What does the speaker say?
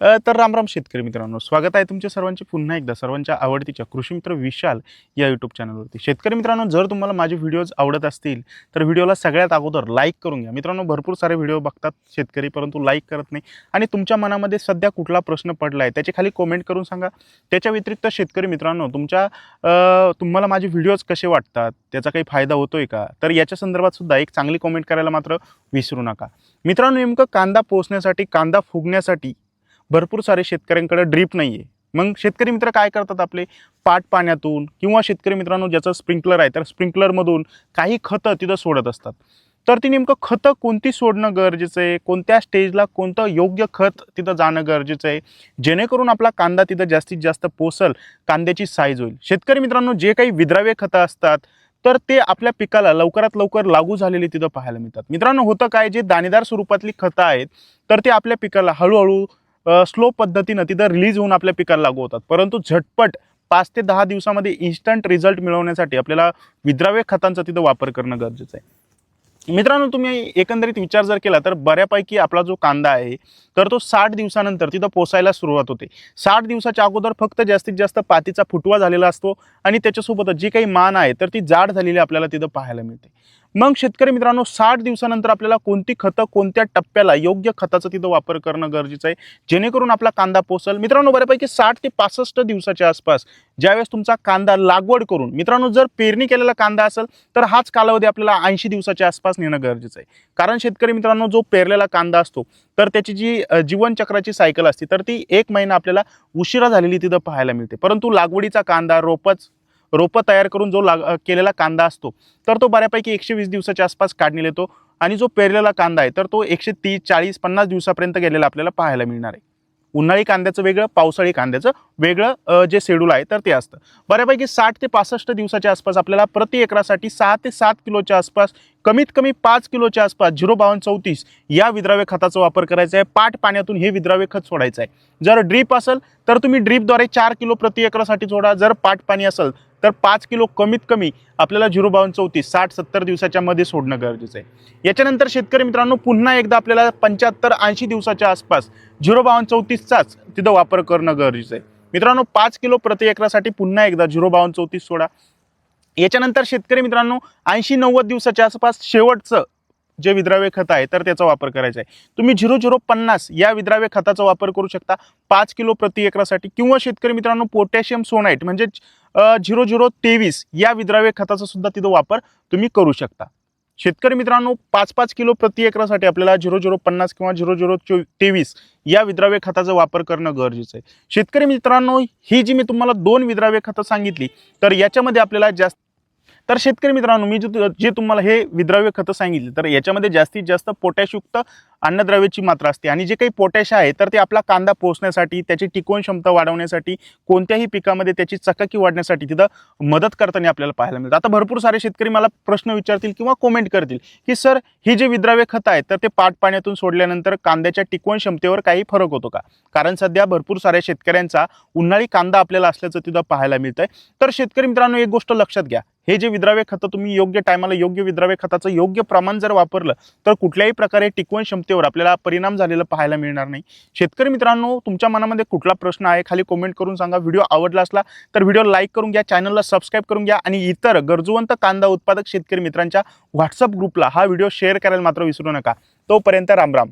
तर रामराम शेतकरी मित्रांनो स्वागत आहे तुमच्या सर्वांचे पुन्हा एकदा. सर्वांच्या आवडतीच्या कृषीमित्र विशाल या यूट्यूब चॅनलवरती शेतकरी मित्रांनो जर तुम्हाला माझे व्हिडिओज आवडत असतील तर व्हिडिओला सगळ्यात अगोदर लाईक करून घ्या. मित्रांनो भरपूर सारे व्हिडिओ बघतात शेतकरी परंतु लाईक करत नाही. आणि तुमच्या मनामध्ये सध्या कुठला प्रश्न पडला आहे त्याचे खाली कॉमेंट करून सांगा. त्याच्या व्यतिरिक्त शेतकरी मित्रांनो तुमच्या तुम्हाला माझे व्हिडिओज कसे वाटतात? त्याचा काही फायदा होतोय का? तर याच्या संदर्भात सुद्धा एक चांगली कॉमेंट करायला मात्र विसरू नका. मित्रांनो नेमकं कांदा पोचण्यासाठी कांदा फुगण्यासाठी भरपूर सारे शेतकऱ्यांकडे ड्रीप नाही आहे मग शेतकरी मित्र काय करतात आपले? पाट पाण्यातून किंवा शेतकरी मित्रांनो ज्याचं स्प्रिंकलर आहे तर स्प्रिंकलरमधून काही खतं तिथं सोडत असतात. तर ती नेमकं खतं कोणती सोडणं गरजेचं आहे? कोणत्या स्टेजला कोणतं योग्य खत तिथं जाणं गरजेचं आहे? जेणेकरून आपला कांदा तिथं जास्तीत जास्त पोसल कांद्याची साईज होईल. शेतकरी मित्रांनो जे काही विद्राव्य खतं असतात तर ते आपल्या पिकाला लवकरात लवकर लागू झालेली तिथं पाहायला मिळतात. मित्रांनो होतं काय? जे दाणेदार स्वरूपातली खतं आहेत तर ते आपल्या पिकाला हळूहळू स्लो पद्धतीनं तिथं रिलीज होऊन आपल्या पिकाला लागू होतात. परंतु झटपट पाच ते दहा दिवसामध्ये इन्स्टंट रिझल्ट मिळवण्यासाठी आपल्याला विद्राव्य खतांचा तिथं वापर करणं गरजेचं आहे. मित्रांनो तुम्ही एकंदरीत विचार जर केला तर बऱ्यापैकी आपला जो कांदा आहे तर तो साठ दिवसानंतर तिथं पोसायला सुरुवात होते. साठ दिवसाच्या अगोदर फक्त जास्तीत जास्त पातीचा फुटवा झालेला असतो आणि त्याच्यासोबतच जी काही मान आहे तर ती जाड झालेली आपल्याला तिथं पाहायला मिळते. मग शेतकरी मित्रांनो साठ दिवसानंतर आपल्याला कोणती खतं कोणत्या टप्प्याला योग्य खताचा तिथं वापर करणं गरजेचं आहे जेणेकरून आपला कांदा पोसल. मित्रांनो बऱ्यापैकी साठ ते पासष्ट दिवसाच्या आसपास ज्यावेळेस तुमचा कांदा लागवड करून मित्रांनो जर पेरणी केलेला कांदा असेल तर हाच कालावधी आपल्याला ऐंशी दिवसाच्या आसपास नेणं गरजेचं आहे. कारण शेतकरी मित्रांनो जो पेरलेला कांदा असतो तर त्याची जी जीवनचक्राची सायकल असते तर ती एक महिना आपल्याला उशिरा झालेली तिथं पाहायला मिळते. परंतु लागवडीचा कांदा रोपच रोपं तयार करून जो लाग केलेला कांदा असतो तर तो बऱ्यापैकी एकशे वीस दिवसाच्या आसपास काढणी येतो आणि जो पेरलेला कांदा आहे तर तो एकशे तीस चाळीस पन्नास दिवसापर्यंत गेलेला आपल्याला पाहायला मिळणार आहे. उन्हाळी कांद्याचं वेगळं पावसाळी कांद्याचं वेगळं जे शेड्यूल आहे तर ते असतं. बऱ्यापैकी साठ ते पासष्ट दिवसाच्या आसपास आपल्याला प्रति एकरासाठी सहा ते सात किलोच्या आसपास कमीत कमी पाच किलोच्या आसपास झिरो बावन्न चौतीस या विद्राव्य खताचा वापर करायचा आहे. पाट पाण्यातून हे विद्राव्य खत सोडायचं आहे. जर ड्रीप असेल तर तुम्ही ड्रीपद्वारे चार किलो प्रति एकरासाठी सोडा जर पाठ पाणी असेल तर पाच किलो कमीत कमी आपल्याला झिरो बावन्न चौतीस साठ सत्तर दिवसाच्या मध्ये सोडणं गरजेचं आहे. याच्यानंतर शेतकरी मित्रांनो पुन्हा एकदा आपल्याला पंच्याहत्तर ऐंशी दिवसाच्या आसपास झिरो बावन्न चौतीसचाच तिथं वापर करणं गरजेचं आहे. मित्रांनो पाच किलो प्रति एकरासाठी पुन्हा एकदा झिरो बावन्न चौतीस सोडा. याच्यानंतर शेतकरी मित्रांनो ऐंशी नव्वद दिवसाच्या आसपास शेवटचं जे विद्राव्य खत आहे तर त्याचा वापर करायचा आहे. तुम्ही झिरो झिरो पन्नास या विद्राव्य खताचा वापर करू शकता. पाच किलो प्रति एकरासाठी किंवा शेतकरी मित्रांनो पोटॅशियम सोनाईट म्हणजे झिरो झिरो तेवीस या विद्राव्य खताचा सुद्धा तिथं वापर तुम्ही करू शकता. शेतकरी मित्रांनो पाच पाच किलो प्रति एकरासाठी आपल्याला झिरो झिरो पन्नास किंवा झिरो झिरो चो तेवीस या विद्राव्य खताचा वापर करणं गरजेचं आहे. शेतकरी मित्रांनो ही जी मी तुम्हाला दोन विद्राव्य खतं सांगितली तर याच्यामध्ये आपल्याला जास्त तर शेतकरी मित्रांनो मी जे जे तुम्हाला हे विद्राव्य खतं सांगितली तर याच्यामध्ये जास्तीत जास्त पोटॅशयुक्त अन्नद्रव्याची मात्रा असते. आणि जे काही पोटॅश आहे तर ते आपला कांदा पोचण्यासाठी त्याची टिकवण क्षमता वाढवण्यासाठी कोणत्याही पिकामध्ये त्याची चकाकी वाढण्यासाठी तिथं मदत करताना आपल्याला पाहायला मिळतं. आता भरपूर सारे शेतकरी मला प्रश्न विचारतील किंवा कॉमेंट करतील की सर ही जे विद्राव्य खतं आहेत तर ते पाट पाण्यातून सोडल्यानंतर कांद्याच्या टिकवण क्षमतेवर काही फरक होतो का? कारण सध्या भरपूर साऱ्या शेतकऱ्यांचा उन्हाळी कांदा आपल्याला असल्याचं तिथं पाहायला मिळतंय. तर शेतकरी मित्रांनो एक गोष्ट लक्षात घ्या. हे जे विद्राव्य खतं तुम्ही योग्य टायमाला योग्य विद्राव्य खताचं योग्य प्रमाण जर वापरलं तर कुठल्याही प्रकारे टिकवण क्षमतेवर आपल्याला परिणाम झालेला पाहायला मिळणार नाही. शेतकरी मित्रांनो तुमच्या मनामध्ये कुठला प्रश्न आहे? खाली कमेंट करून सांगा. व्हिडिओ आवडला असला तर व्हिडिओ लाईक करून घ्या चॅनलला सबस्क्राईब करून घ्या आणि इतर गरजूवंत कांदा उत्पादक शेतकरी मित्रांच्या व्हॉट्सअप ग्रुपला हा व्हिडिओ शेअर करायला मात्र विसरू नका. तोपर्यंत रामराम